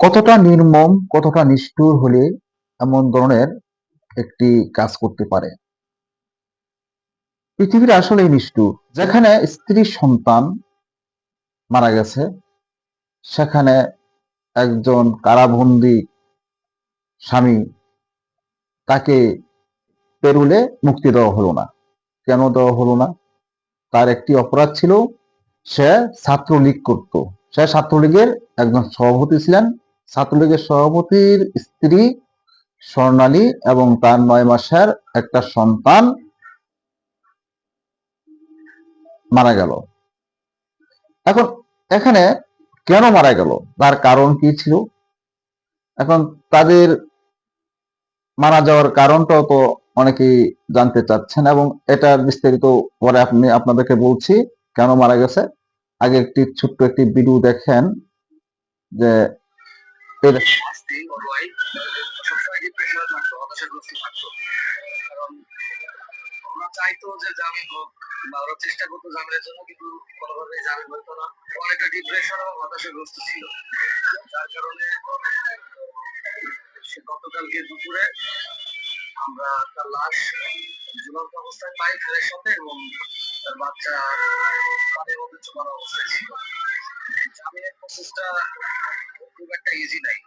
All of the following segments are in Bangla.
কতটা নির্মম, কতটা নিষ্ঠুর হলে এমন ধরনের একটি কাজ করতে পারে? পৃথিবীর আসলে নিষ্ঠুর। যেখানে স্ত্রী সন্তান মারা গেছে, সেখানে একজন কারাবন্দী স্বামী তাকে পেরুলে মুক্তি দেওয়া হলো না। কেন দেওয়া হলো না? তার একটি অপরাধ ছিল, সে ছাত্রলীগ করত। সে ছাত্রলীগের একজন সভাপতি ছিলেন ছাত্রলীগের সভাপতির স্ত্রী, স্বর্ণালী এবং তার নয় মাসের একটা সন্তান মারা গেল। এখন এখানে কেন মারা গেল? তার কারণ কি ছিল? এখন তাদের মারা যাওয়ার কারণটাও তো অনেকেই জানতে চাচ্ছেন এবং এটা বিস্তারিত পরে আপনি, আপনাদেরকে বলছি কেন মারা গেছে। আগে একটি ছোট্ট একটি ভিডিও দেখেন যে কারণ তার লাশ ঝুলন্ত অবস্থায় বাচ্চা চোখানো অবস্থায় ছিল। জামিনের প্রসেসটা খুব একটা ইজি নাই।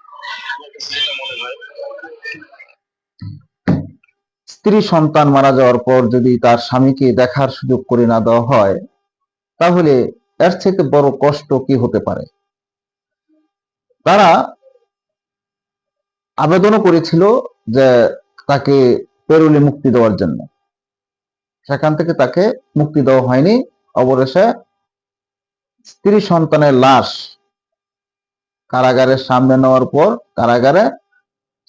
স্ত্রী সন্তান মারা যাওয়ার পর যদি তার স্বামীকে দেখার সুযোগ করে না দেওয়া হয়, তাহলে এর থেকে বড় কষ্ট কি হতে পারে? তারা আবেদনও করেছিল যে তাকে পেরুলে মুক্তি দেওয়ার জন্য। সেখান থেকে তাকে মুক্তি দেওয়া হয়নি। অবশেষে স্ত্রী সন্তানের লাশ কারাগারের সামনে নেওয়ার পর কারাগারে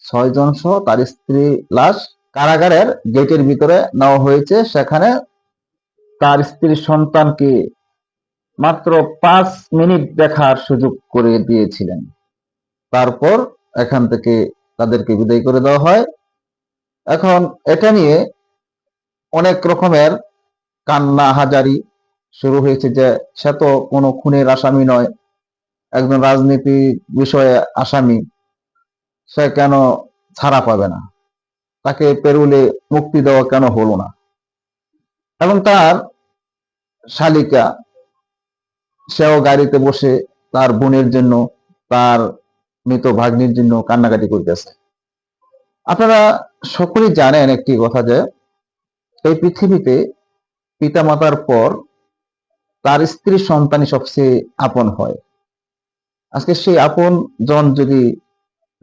ছয়জন সহ তার স্ত্রী লাশ কারাগারের গেটের ভিতরে নেওয়া হয়েছে। সেখানে তার স্ত্রীর সন্তানকে মাত্র পাঁচ মিনিট দেখার সুযোগ করে দিয়েছিলেন। তারপর এখান থেকে তাদেরকে বিদায় করে দেওয়া হয়। এখন এটা নিয়ে অনেক রকমের কান্না হাজারি শুরু হয়েছে যে সে তো কোনো খুনের আসামি নয়। একজন রাজনীতি বিষয়ে আসামি, সে কেন ছাড়া পাবে না? তাকে পেরুলে মুক্তি দেওয়া কেন হলো না? এবং তার শালিকা, সেও গাড়িতে বসে তার বোনের জন্য, তার মৃত ভাগ্নির জন্য কান্নাকাটি করতেছে। আপনারা সকলেই জানেন একটি কথা যে, এই পৃথিবীতে পিতামাতার পর তার স্ত্রী সন্তানই সবচেয়ে আপন হয়। আজকে সেই আপন জন যদি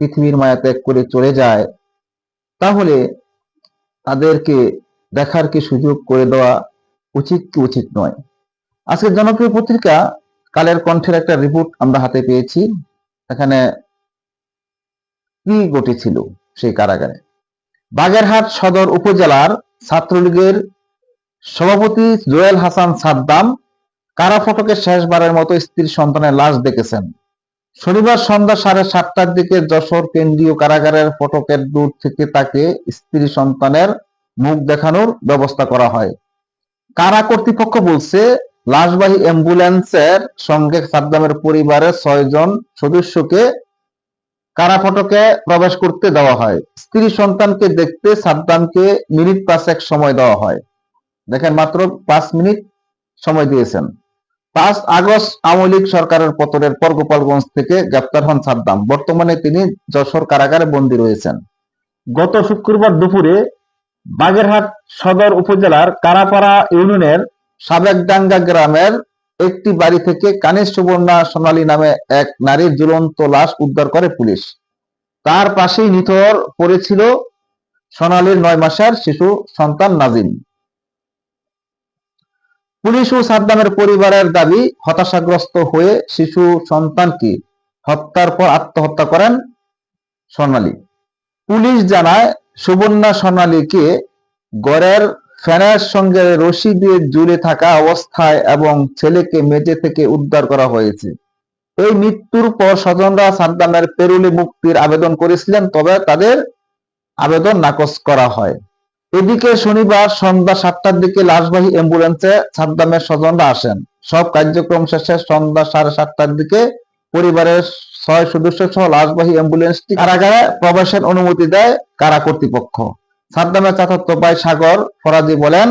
পৃথিবীর মায়া ত্যাগ করে চলে যায়, তাহলে তাদেরকে দেখার কি সুযোগ করে দেওয়া উচিত কি উচিত নয়? আজকে জনপ্রিয় পত্রিকা কালের কণ্ঠের একটা রিপোর্ট আমরা হাতে পেয়েছি। এখানে কি ঘটেছিল সেই কারাগারে। বাগেরহাট সদর উপজেলার ছাত্রলীগের সভাপতি জোয়েল হাসান সাদ্দাম কারা ফটকের শেষবারের মতো স্ত্রীর সন্তানের লাশ দেখেছেন। শনিবার সন্ধ্যা সাড়ে সাতটার দিকে যশোর কেন্দ্রীয় কারাগারের ফটকের দূর থেকে তাকে স্ত্রী সন্তানের মুখ দেখানোর ব্যবস্থা করা হয়। কারা কর্তৃপক্ষ বলছে, লাশবাহী অ্যাম্বুলেন্সের সঙ্গে সাদ্দামের পরিবারের ছয়জন সদস্যকে কারা ফটকে প্রবেশ করতে দেওয়া হয়। স্ত্রী সন্তানকে দেখতে সাদ্দামকে মিনিট পাঁচেক সময় দেওয়া হয়। দেখেন মাত্র পাঁচ মিনিট সময় দিয়েছেন। পাঁচ আগস্ট আওয়ামী লীগ সরকারের পতনের পর গোপালগঞ্জ থেকে গ্রেপ্তার হন সাদ্দাম। বর্তমানে তিনি যশোর কারাগারে বন্দী রয়েছেন। গত শুক্রবার দুপুরে বাগেরহাট সদর উপজেলার কারাপাড়া ইউনিয়নের সাবেকডাঙ্গা গ্রামের একটি বাড়ি থেকে কানিস সুবর্ণা সোনালী নামে এক নারীর ঝুলন্ত লাশ উদ্ধার করে পুলিশ। তার পাশেই নিথর পড়েছিল সোনালীর নয় মাসের শিশু সন্তান নাজিম। পুলিশ ও সাদ্দামের পরিবারের দাবি, হতাশাগ্রস্ত হয়ে শিশু সন্তানকে হত্যার পর আত্মহত্যা করেন স্বর্ণালী। পুলিশ জানায়, সুবর্ণা স্বর্ণালীকে গড়ের ফ্যানের সঙ্গে রশি দিয়ে জুড়ে থাকা অবস্থায় এবং ছেলেকে মেঝে থেকে উদ্ধার করা হয়েছে। এই মৃত্যুর পর স্বজনরা সাদ্দামের পেরুলি মুক্তির আবেদন করেছিলেন, তবে তাদের আবেদন নাকচ করা হয়। এদিকে শনিবার সন্ধ্যা সাতটার দিকে লাশবাহী অ্যাম্বুলেন্সে সাদ্দামের স্বজনরা আসেন। সব কার্যক্রম শেষে সন্ধ্যা সাড়ে সাতটার দিকে পরিবারের ছয় সদস্য সহ লাশবাহী অ্যাম্বুলেন্সটি কারাগারে প্রবেশের অনুমতি দেয় কারা কর্তৃপক্ষ। সাদ্দামের চাচাতো ভাই সাগর ফরাজি বলেন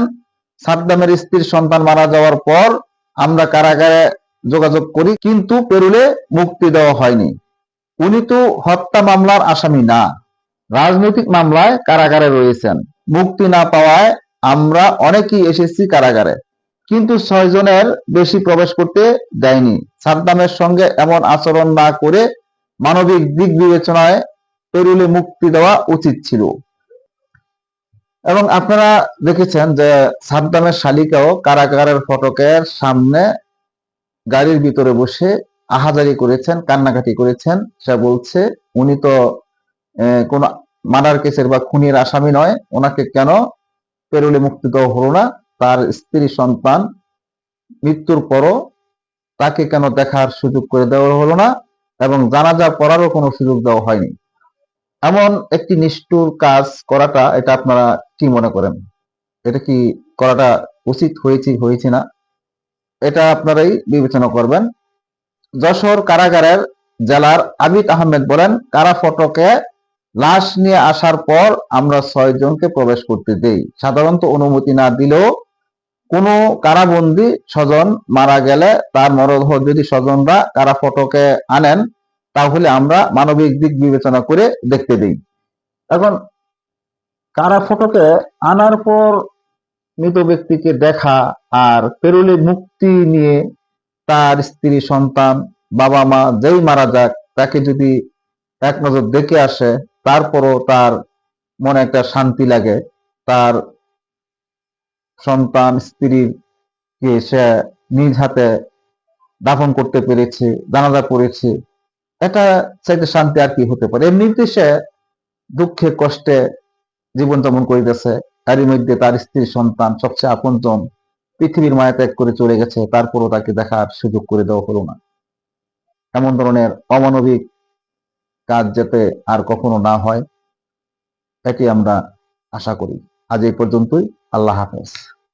সাদ্দামের স্ত্রীর সন্তান মারা যাওয়ার পর আমরা কারাগারে যোগাযোগ করি, কিন্তু পেরুলে মুক্তি দেওয়া হয়নি। উনি তো হত্যা মামলার আসামি না। রাজনৈতিক মামলায় কারাগারে রয়েছেন। মুক্তি না পাওয়ায় আমরা অনেকেই এসেছি কারাগারে, কিন্তু ছয় জনের বেশি প্রবেশ করতে দেয়নি। সাদ্দামের সঙ্গে এমন আচরণ না করে মানবিক দিক বিবেচনায় পেরুলে মুক্তি দেওয়া উচিত ছিল। এবং আপনারা দেখেছেন যে সাদ্দামের শালিকাও কারাগারের ফটকের সামনে গাড়ির ভিতরে বসে আহাজারি করেছেন, কান্নাকাটি করেছেন। সে বলছে, উনি তো কোন মার্ডার কেসের বা খুনের আসামি নয়। ওনাকে কেন পেরুলে মুক্তি দেওয়া হলো না? তার স্ত্রী সন্তান মৃত্যুর পরও তাকে কেন দেখার সুযোগ করে দেওয়া হলো না? এবং জানাজা পড়ারও কোনো সুযোগ দেওয়া হয়নি। এমন একটি নিষ্ঠুর কাজ করাটা, এটা আপনারা কি মনে করেন? এটা কি করাটা উচিত হয়েছে হয়েছে না? এটা আপনারাই বিবেচনা করবেন। যশোর কারাগারের জেলার আবিদ আহমেদ বলেন, কারা ফটকে লাশ নিয়ে আসার পর আমরা ছয় জনকে প্রবেশ করতে দেই। সাধারণত অনুমতি না দিলেও কোনো কারাবন্দি স্বজন মারা গেলে তার মরদেহ যদি স্বজনরা কারা ফটকে আনেন, তাহলে আমরা মানবিক দিক বিবেচনা করে দেখতে দিই। এখন কারা ফটকে আনার পর মৃত ব্যক্তিকে দেখা আর পেরুলে মুক্তি নিয়ে তার স্ত্রী, সন্তান বাবা মা যেই মারা যাক, তাকে যদি এক নজর দেখে আসে তারপরও তার মনে একটা শান্তি লাগে। তার সন্তান স্ত্রীর কে সে নিজ হাতে দাফন করতে পেরেছে, জানাজা করেছে। এটা চাইতে শান্তি আর কি হতে পারে? এমনিতে সে দুঃখে, কষ্টে জীবন যাপন করিতেছে। তারই মধ্যে তার স্ত্রী সন্তান সবচেয়ে আপনজন। পৃথিবীর মায়া ত্যাগ করে চলে গেছে, তারপরও তাকে দেখার সুযোগ করে দেওয়া হলো না। এমন ধরনের অমানবিক কাজ যাতে আর কখনো না হয় এটি আমরা আশা করি। আজ এই পর্যন্তই। আল্লাহ হাফেজ।